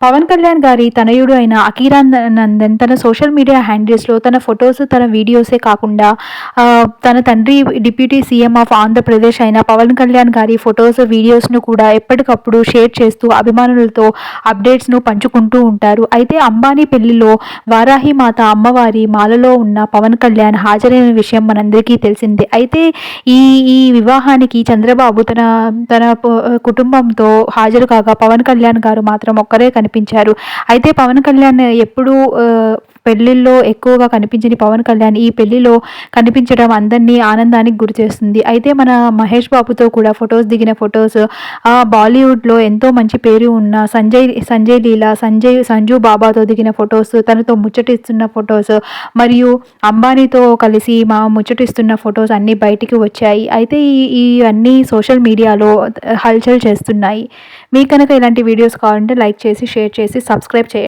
పవన్ కళ్యాణ్ గారి తనయుడు అయిన అకీరానందన్ తన సోషల్ మీడియా హ్యాండిల్స్లో తన ఫొటోస్ తన వీడియోసే కాకుండా తన తండ్రి డిప్యూటీ సీఎం ఆఫ్ ఆంధ్రప్రదేశ్ అయిన పవన్ కళ్యాణ్ గారి ఫొటోస్ వీడియోస్ను కూడా ఎప్పటికప్పుడు షేర్ చేస్తూ అభిమానులతో అప్డేట్స్ను పంచుకుంటూ ఉంటారు. అయితే అంబానీ పెళ్ళిలో వారాహి మాత అమ్మవారి మాలలో ఉన్న పవన్ కళ్యాణ్ హాజరైన విషయం మనందరికీ తెలిసిందే. అయితే ఈ ఈ వివాహానికి చంద్రబాబు తన తన కుటుంబంతో హాజరు కాగా పవన్ కళ్యాణ్ గారు మాత్రం ఒక్కరే కనిపి కనిపించారు. అయితే పవన్ కళ్యాణ్ ఎప్పుడూ పెళ్ళిళ్ళలో ఎక్కువగా కనిపించని పవన్ కళ్యాణ్. ఈ పెళ్ళిలో కనిపించడం అందరినీ ఆనందానికి గురి చేస్తుంది. అయితే మన మహేష్ బాబుతో కూడా ఫొటోస్ దిగిన ఫొటోస్ బాలీవుడ్లో ఎంతో మంచి పేరు ఉన్న సంజయ్ సంజయ్ లీలా సంజయ్ సంజు బాబాతో దిగిన ఫొటోస్ తనతో ముచ్చటిస్తున్న ఫొటోస్ మరియు అంబానీతో కలిసి మా ముచ్చటిస్తున్న ఫొటోస్ అన్నీ బయటికి వచ్చాయి. అయితే ఈ ఇవన్నీ సోషల్ మీడియాలో హల్చల్ చేస్తున్నాయి. మీకు కనుక ఇలాంటి వీడియోస్ కావాలంటే లైక్ చేసి షేర్ చేసి సబ్స్క్రైబ్ చేయండి.